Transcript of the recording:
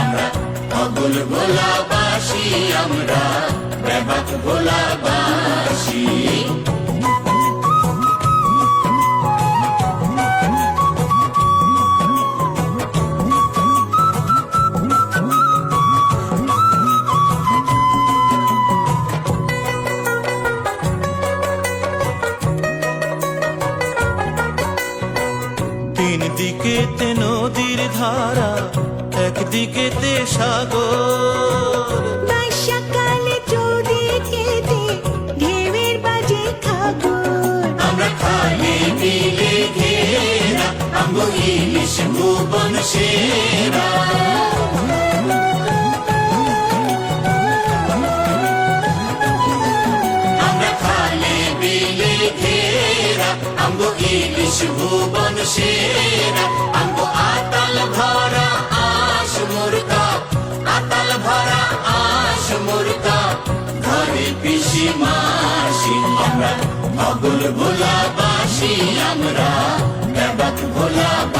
আমরা। অগুল ভোলাবাসী আমরা ব্যাপক ভোলাবাসী দিকেতে নদীর ধারা একদিকেতে সাগর। বর্ষাকালে যদি খেতে ঢেউয়ের বাজে খাগর। আমরা খালি বিলে ঘেরা আম্ব ইলিশ ভুবন সেরা। পিসি মাসি আমরা অগুল ভোলাবাসী আমরা ব্যাপক ভোলাবাসী।